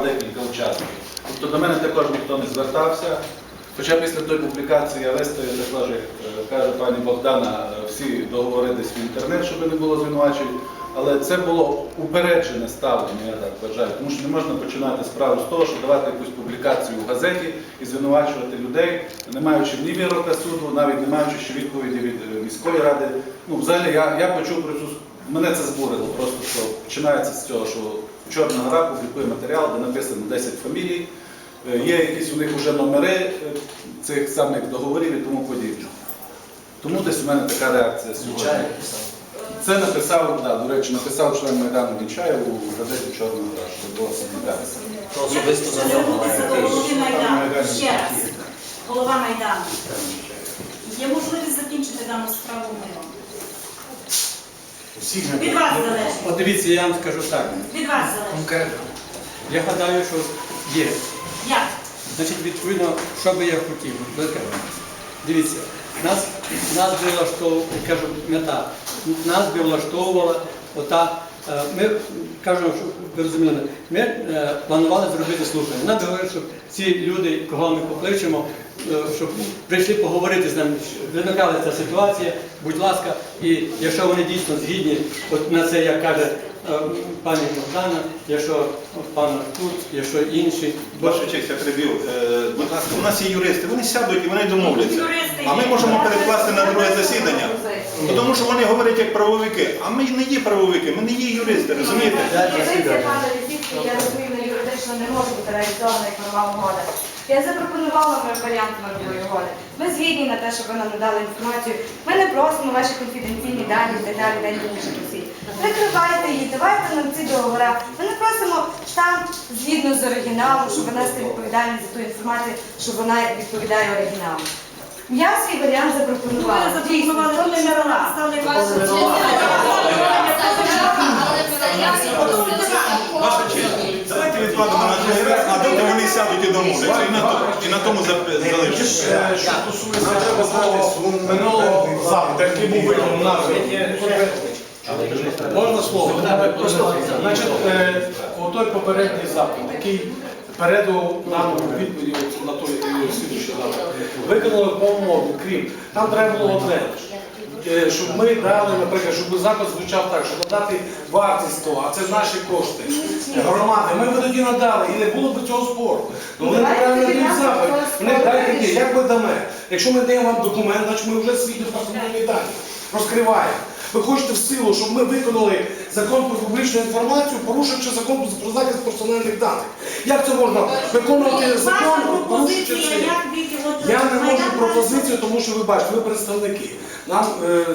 декілька учасників. Тобто до мене також ніхто не звертався. Хоча після тої публікації я виставив також, як е, каже пані Богдана, е, всі договори десь в інтернет, щоб не було звинувачень. Але це було упереджене ставлення, я так вважаю, тому що не можна починати справу з того, що давати якусь публікацію в газеті і звинувачувати людей, не маючи ні вирока суду, навіть не маючи ще відповіді від е, міської ради. Ну, взагалі, я, я почув про цю мене це збурило, просто що починається з цього, що Чорна гора публікує матеріал, де написано 10 фамілій, е, є якісь у них вже номери е, цих самих договорів і тому подібне. Тому десь у мене така реакція сьогодні. Це написав, да, до речі, написав член Майдану Нічаєв у газеті Чорна гора, що було публікація. То особисто за нього Майдану Майдану. ще раз. Голова Майдану. Є можливість закінчити дану справу миром. Від вас залежить. От дивіться, я вам скажу так. Від вас залежить. Конкретно. Я гадаю, що є. Як? Значить, відповідно, що би я хотів. Дивіться, нас, нас би влаштовувала, кажу, мета, нас би влаштовувала ота. е, Ми кажемо, що ви розуміли, ми е, планували зробити слухання. Нам би говорили, щоб ці люди, кого ми покличемо, щоб прийшли поговорити з нами. Виникала ця ситуація, будь ласка, і якщо вони дійсно згідні, от на це, як каже е, пані Богдана, якщо пан Артур, якщо інші, Ваша честь, я прибив. Е, Будь ласка, у нас є юристи, вони сядуть і вони домовляться. А ми можемо перекласти на друге засідання. Тому що вони говорять як правовики. А ми не є правовики, ми не є юристи, розумієте? Я розумію, на юридично не може бути реалізована як норма угода. Я запропонувала варіант мирової угоди. Ми згідні на те, щоб ви нам надали інформацію. Ми не просимо ваші конфіденційні дані, деталі, дані інших осіб. Прикривайте її, давайте нам ці договори. Ми не просимо штамп згідно з оригіналом, щоб нести відповідальність за ту інформацію, що вона відповідає оригіналу. Я свій варіант запропонувала. Ви запропонували Дійсно, не це не Ставлю відкладемо на а доки вони сядуть і домовляться. І на тому, і на тому залишиться. Що стосується того минулого запиту, який був виконаний нами. Можна слово? Значить, е, отой попередній запит, який передав нам на той е, запит, виконали по умові, крім, там треба було одне. Е, Щоб ми дали, наприклад, щоб запит звучав так, щоб надати вартість того, а це наші кошти громади. Ми б тоді надали і не було б цього спору. Ну вони неправильно дають запит. Вони дайте вирішимо. як ви дамо? Якщо ми даємо вам документ, значить ми вже свій персональні дані розкриваємо. Ви хочете в силу, щоб ми виконали закон про публічну інформацію, порушивши закон про захист персональних даних. Як це можна виконувати закон, порушуючи це? Я не можу пропозицію, тому що ви бачите, ви представники. Нам е, е,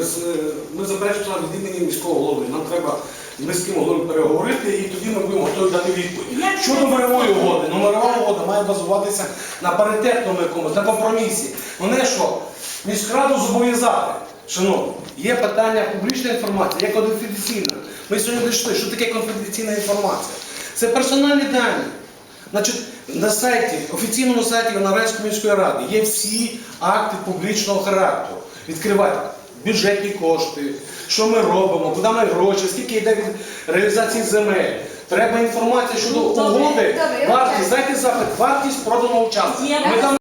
ми заперечуємо від імені міського голови. Нам треба з міським головою переговорити, і тоді ми будемо готові дати відповідь. Щодо мирової угоди, ну мирова угода має базуватися на паритетному якомусь, на компромісі. Мене що? Міськраду зобов'язати. Шановні, є питання публічної інформації, є конфіденційна. Ми сьогодні дійшли, що таке конфіденційна інформація. Це персональні дані. Значить, на сайті, офіційному сайті Янарецької міської ради є всі акти публічного характеру. Відкривайте бюджетні кошти, що ми робимо, куди ми гроші, скільки йде від реалізації земель. Треба інформація щодо Ну, угоди, вартість, дайте запит, вартість проданого участку.